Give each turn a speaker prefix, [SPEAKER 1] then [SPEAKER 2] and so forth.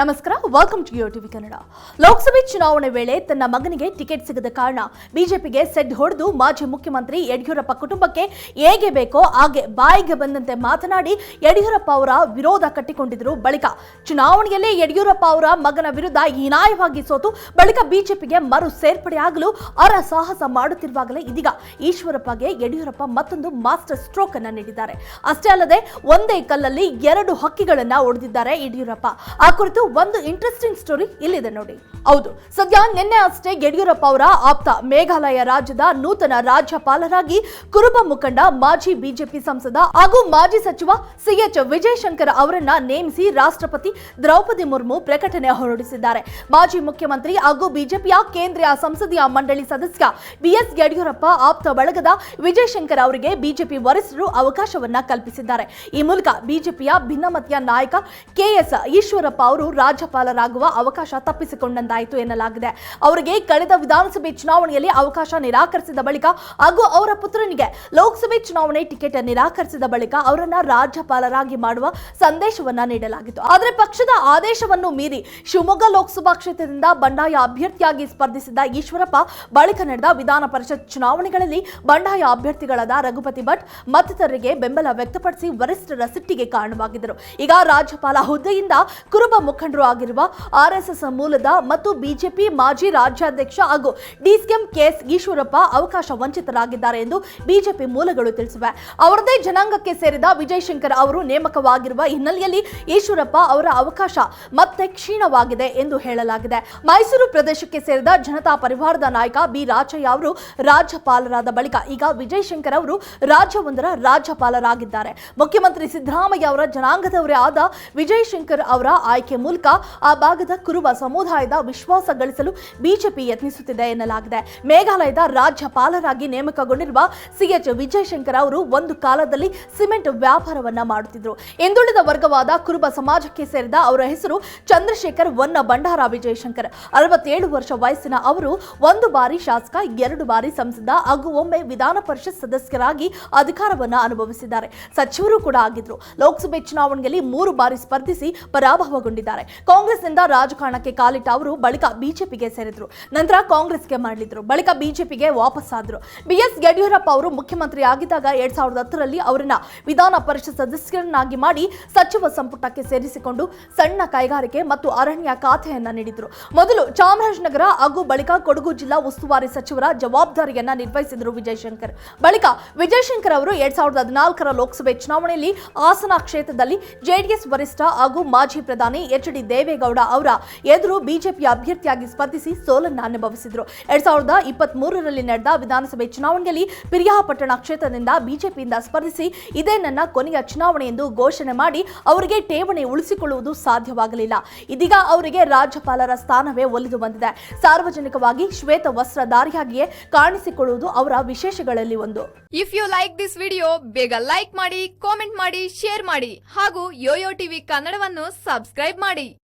[SPEAKER 1] ನಮಸ್ಕಾರ welcome to yo TV Kannada Lok Sabha ಚುನಾವಣೆ ವೇಳೆ ತನ್ನ ಮಗನಿಗೆ ಟಿಕೆಟ್ ಸಿಗದ ಕಾರಣ ಬಿಜೆಪಿಗೆ ಸೆಡ್ ಹೊಡೆದು ಮಾಜಿ ಮುಖ್ಯಮಂತ್ರಿ ಯಡಿಯೂರಪ್ಪ ಕುಟುಂಬಕ್ಕೆ ಹೇಗೆ ಬೇಕೋ ಹಾಗೆ ಬಾಯಿಗೆ ಬಂದಂತೆ ಮಾತನಾಡಿ ಯಡಿಯೂರಪ್ಪ ಅವರ ವಿರೋಧ ಕಟ್ಟಿಕೊಂಡಿದ್ರು ಬಳಿಕ. ಚುನಾವಣೆಯಲ್ಲೇ ಯಡಿಯೂರಪ್ಪ ಅವರ ಮಗನ ವಿರುದ್ಧ ಹೀನಾಯವಾಗಿ ಸೋತು, ಬಳಿಕ ಬಿಜೆಪಿಗೆ ಮರು ಸೇರ್ಪಡೆಯಾಗಲು ಅರ ಸಾಹಸ ಮಾಡುತ್ತಿರುವಾಗಲೇ ಇದೀಗ ಈಶ್ವರಪ್ಪಗೆ ಯಡಿಯೂರಪ್ಪ ಮತ್ತೊಂದು ಮಾಸ್ಟರ್ ಸ್ಟ್ರೋಕ್ ಅನ್ನ ನೀಡಿದ್ದಾರೆ. ಅಷ್ಟೇ ಅಲ್ಲದೆ, ಒಂದೇ ಕಲ್ಲಲ್ಲಿ ಎರಡು ಹಕ್ಕಿಗಳನ್ನ ಒಡೆದಿದ್ದಾರೆ ಯಡಿಯೂರಪ್ಪ. ಆ ಕುರಿತು ಒಂದು ಇಂಟ್ರೆಸ್ಟಿಂಗ್ ಸ್ಟೋರಿ ಇಲ್ಲಿದೆ ನೋಡಿ. ಹೌದು, ಸದ್ಯ ನಿನ್ನೆ ಅಷ್ಟೇ ಯಡಿಯೂರಪ್ಪ ಅವರ ಆಪ್ತ ಮೇಘಾಲಯ ರಾಜ್ಯದ ನೂತನ ರಾಜ್ಯಪಾಲರಾಗಿ ಕುರುಬ ಮುಖಂಡ ಮಾಜಿ ಬಿಜೆಪಿ ಸಂಸದ ಹಾಗೂ ಮಾಜಿ ಸಚಿವ ಸಿಎಚ್ ವಿಜಯಶಂಕರ್ ಅವರನ್ನ ನೇಮಿಸಿ ರಾಷ್ಟ್ರಪತಿ ದ್ರೌಪದಿ ಮುರ್ಮು ಪ್ರಕಟಣೆ ಹೊರಡಿಸಿದ್ದಾರೆ. ಮಾಜಿ ಮುಖ್ಯಮಂತ್ರಿ ಹಾಗೂ ಬಿಜೆಪಿಯ ಕೇಂದ್ರೀಯ ಸಂಸದೀಯ ಮಂಡಳಿ ಸದಸ್ಯ ಬಿಎಸ್ ಯಡಿಯೂರಪ್ಪ ಆಪ್ತ ಬಳಗದ ವಿಜಯಶಂಕರ್ ಅವರಿಗೆ ಬಿಜೆಪಿ ವರಿಷ್ಠರು ಅವಕಾಶವನ್ನ ಕಲ್ಪಿಸಿದ್ದಾರೆ. ಈ ಮೂಲಕ ಬಿಜೆಪಿಯ ಭಿನ್ನಮತೀಯ ನಾಯಕ ಕೆಎಸ್ ಈಶ್ವರಪ್ಪ ಅವರು ರಾಜ್ಯಪಾಲರಾಗುವ ಅವಕಾಶ ತಪ್ಪಿಸಿಕೊಂಡಂತಾಯಿತು ಎನ್ನಲಾಗಿದೆ. ಅವರಿಗೆ ಕಳೆದ ವಿಧಾನಸಭೆ ಚುನಾವಣೆಯಲ್ಲಿ ಅವಕಾಶ ನಿರಾಕರಿಸಿದ ಬಳಿಕ ಹಾಗೂ ಅವರ ಪುತ್ರನಿಗೆ ಲೋಕಸಭೆ ಚುನಾವಣೆ ಟಿಕೆಟ್ ನಿರಾಕರಿಸಿದ ಬಳಿಕ ಅವರನ್ನ ರಾಜ್ಯಪಾಲರಾಗಿ ಮಾಡುವ ಸಂದೇಶವನ್ನ ನೀಡಲಾಗಿತ್ತು. ಆದರೆ ಪಕ್ಷದ ಆದೇಶವನ್ನು ಮೀರಿ ಶಿವಮೊಗ್ಗ ಲೋಕಸಭಾ ಕ್ಷೇತ್ರದಿಂದ ಬಂಡಾಯ ಅಭ್ಯರ್ಥಿಯಾಗಿ ಸ್ಪರ್ಧಿಸಿದ ಈಶ್ವರಪ್ಪ, ಬಳಿಕ ನಡೆದ ವಿಧಾನ ಪರಿಷತ್ ಚುನಾವಣೆಗಳಲ್ಲಿ ಬಂಡಾಯ ಅಭ್ಯರ್ಥಿಗಳಾದ ರಘುಪತಿ ಭಟ್ ಮತ್ತಿತರರಿಗೆ ಬೆಂಬಲ ವ್ಯಕ್ತಪಡಿಸಿ ವರಿಷ್ಠರ ಸಿಟ್ಟಿಗೆ ಕಾರಣವಾಗಿದ್ದರು. ಈಗ ರಾಜ್ಯಪಾಲ ಹುದ್ದೆಯಿಂದ ಕುರುಬ ಮುಖಂಡರು ಆಗಿರುವ ಆರ್ಎಸ್ಎಸ್ ಮೂಲದ ಮತ್ತು ಬಿಜೆಪಿ ಮಾಜಿ ರಾಜ್ಯಾಧ್ಯಕ್ಷ ಹಾಗೂ ಡಿಸಿಎಂ ಕೆಎಸ್ ಈಶ್ವರಪ್ಪ ಅವಕಾಶ ವಂಚಿತರಾಗಿದ್ದಾರೆ ಎಂದು ಬಿಜೆಪಿ ಮೂಲಗಳು ತಿಳಿಸಿವೆ. ಅವರದೇ ಜನಾಂಗಕ್ಕೆ ಸೇರಿದ ವಿಜಯಶಂಕರ್ ಅವರು ನೇಮಕವಾಗಿರುವ ಹಿನ್ನೆಲೆಯಲ್ಲಿ ಈಶ್ವರಪ್ಪ ಅವರ ಅವಕಾಶ ಮತ್ತೆ ಕ್ಷೀಣವಾಗಿದೆ ಎಂದು ಹೇಳಲಾಗಿದೆ. ಮೈಸೂರು ಪ್ರದೇಶಕ್ಕೆ ಸೇರಿದ ಜನತಾ ಪರಿವಾರದ ನಾಯಕ ಬಿ. ರಾಜಯ್ಯ ಅವರು ರಾಜ್ಯಪಾಲರಾದ ಬಳಿಕ ಈಗ ವಿಜಯ್ ಶಂಕರ್ ಅವರು ರಾಜ್ಯವೊಂದರ ರಾಜ್ಯಪಾಲರಾಗಿದ್ದಾರೆ. ಮುಖ್ಯಮಂತ್ರಿ ಸಿದ್ದರಾಮಯ್ಯ ಅವರ ಜನಾಂಗದವರೇ ಆದ ವಿಜಯಶಂಕರ್ ಅವರ ಆಯ್ಕೆ ಮೂಲಕ ಆ ಭಾಗದ ಕುರುಬ ಸಮುದಾಯದ ವಿಶ್ವಾಸ ಗಳಿಸಲು ಬಿಜೆಪಿ ಯತ್ನಿಸುತ್ತಿದೆ ಎನ್ನಲಾಗಿದೆ. ಮೇಘಾಲಯದ ರಾಜ್ಯಪಾಲರಾಗಿ ನೇಮಕಗೊಂಡಿರುವ ಸಿಎಚ್ ವಿಜಯಶಂಕರ್ ಅವರು ಒಂದು ಕಾಲದಲ್ಲಿ ಸಿಮೆಂಟ್ ವ್ಯಾಪಾರವನ್ನ ಮಾಡುತ್ತಿದ್ದರು ಹಿಂದುಳಿದ ವರ್ಗವಾದ ಕುರುಬ ಸಮಾಜಕ್ಕೆ ಸೇರಿದ ಅವರ ಹೆಸರು ಚಂದ್ರಶೇಖರ್ ವನ್ನ ಬಂಡಾರ ವಿಜಯಶಂಕರ್. ಅರವತ್ತೇಳು ವರ್ಷ ವಯಸ್ಸಿನ ಅವರು ಒಂದು ಬಾರಿ ಶಾಸಕ, ಎರಡು ಬಾರಿ ಸಂಸದ, ಹಾಗೂ ಒಮ್ಮೆ ವಿಧಾನ ಪರಿಷತ್ ಸದಸ್ಯರಾಗಿ ಅಧಿಕಾರವನ್ನ ಅನುಭವಿಸಿದ್ದಾರೆ. ಸಚಿವರು ಕೂಡ ಆಗಿದ್ರು. ಲೋಕಸಭೆ ಚುನಾವಣೆಯಲ್ಲಿ ಮೂರು ಬಾರಿ ಸ್ಪರ್ಧಿಸಿ ಪರಾಭವಗೊಂಡಿದ್ದಾರೆ. ಕಾಂಗ್ರೆಸ್ನಿಂದ ರಾಜಕಾರಣಕ್ಕೆ ಕಾಲಿಟ್ಟ ಅವರು ಬಳಿಕ ಬಿಜೆಪಿಗೆ ಸೇರಿದ್ರು. ನಂತರ ಕಾಂಗ್ರೆಸ್ಗೆ ಮಾಡಲಿದ್ರು ಬಳಿಕ ಬಿಜೆಪಿಗೆ ವಾಪಸ್ ಆದ್ರು. ಬಿಎಸ್ ಯಡಿಯೂರಪ್ಪ ಅವರು ಮುಖ್ಯಮಂತ್ರಿ ಆಗಿದ್ದಾಗ ಎರಡ್ ಸಾವಿರದ ಹತ್ತರಲ್ಲಿ ಅವರನ್ನ ವಿಧಾನ ಪರಿಷತ್ ಸದಸ್ಯರನ್ನಾಗಿ ಮಾಡಿ ಸಚಿವ ಸಂಪುಟಕ್ಕೆ ಸೇರಿಸಿಕೊಂಡು ಸಣ್ಣ ಕೈಗಾರಿಕೆ ಮತ್ತು ಅರಣ್ಯ ಖಾತೆಯನ್ನ ನೀಡಿದ್ರು. ಮೊದಲು ಚಾಮರಾಜನಗರ ಹಾಗೂ ಬಳಿಕ ಕೊಡಗು ಜಿಲ್ಲಾ ಉಸ್ತುವಾರಿ ಸಚಿವರ ಜವಾಬ್ದಾರಿಯನ್ನ ನಿರ್ವಹಿಸಿದ್ರು ವಿಜಯಶಂಕರ್. ಬಳಿಕ ವಿಜಯಶಂಕರ್ ಅವರು ಎರಡ್ ಸಾವಿರದ ಹದಿನಾಲ್ಕರ ಲೋಕಸಭೆ ಚುನಾವಣೆಯಲ್ಲಿ ಹಾಸನ ಕ್ಷೇತ್ರದಲ್ಲಿ ಜೆಡಿಎಸ್ ವರಿಷ್ಠ ಹಾಗೂ ಮಾಜಿ ಪ್ರಧಾನಿ ಎಚ್. ಡಿ ದೇವೇಗೌಡ ಅವರ ಎದುರು ಬಿಜೆಪಿ ಅಭ್ಯರ್ಥಿಯಾಗಿ ಸ್ಪರ್ಧಿಸಿ ಸೋಲನ್ನು ಅನುಭವಿಸಿದ್ರು. ಎರಡ್ ಸಾವಿರದ ಇಪ್ಪತ್ತ್ ಮೂರರಲ್ಲಿ ನಡೆದ ವಿಧಾನಸಭೆ ಚುನಾವಣೆಯಲ್ಲಿ ಪಿರಿಯಾಪಟ್ಟಣ ಕ್ಷೇತ್ರದಿಂದ ಬಿಜೆಪಿಯಿಂದ ಸ್ಪರ್ಧಿಸಿ ಇದೇ ನನ್ನ ಕೊನೆಯ ಚುನಾವಣೆ ಎಂದು ಘೋಷಣೆ ಮಾಡಿ ಅವರಿಗೆ ಠೇವಣಿ ಉಳಿಸಿಕೊಳ್ಳುವುದು ಸಾಧ್ಯವಾಗಲಿಲ್ಲ. ಇದೀಗ ಅವರಿಗೆ ರಾಜ್ಯಪಾಲರ ಸ್ಥಾನವೇ ಒಲಿದು ಬಂದಿದೆ. ಸಾರ್ವಜನಿಕವಾಗಿ ಶ್ವೇತ ವಸ್ತ್ರಧಾರಿಯಾಗಿಯೇ ಕಾಣಿಸಿಕೊಳ್ಳುವುದು ಅವರ ವಿಶೇಷಗಳಲ್ಲಿ ಒಂದು.
[SPEAKER 2] If you like this video ಬೇಗ ಲೈಕ್ ಮಾಡಿ ಕಾಮೆಂಟ್ ಮಾಡಿ ಶೇರ್ ಮಾಡಿ ಹಾಗೂ ಯೋಯೋ ಟಿವಿ ಕನ್ನಡವನ್ನು ಸಬ್ಸ್ಕ್ರೈಬ್ ಮಾಡಿ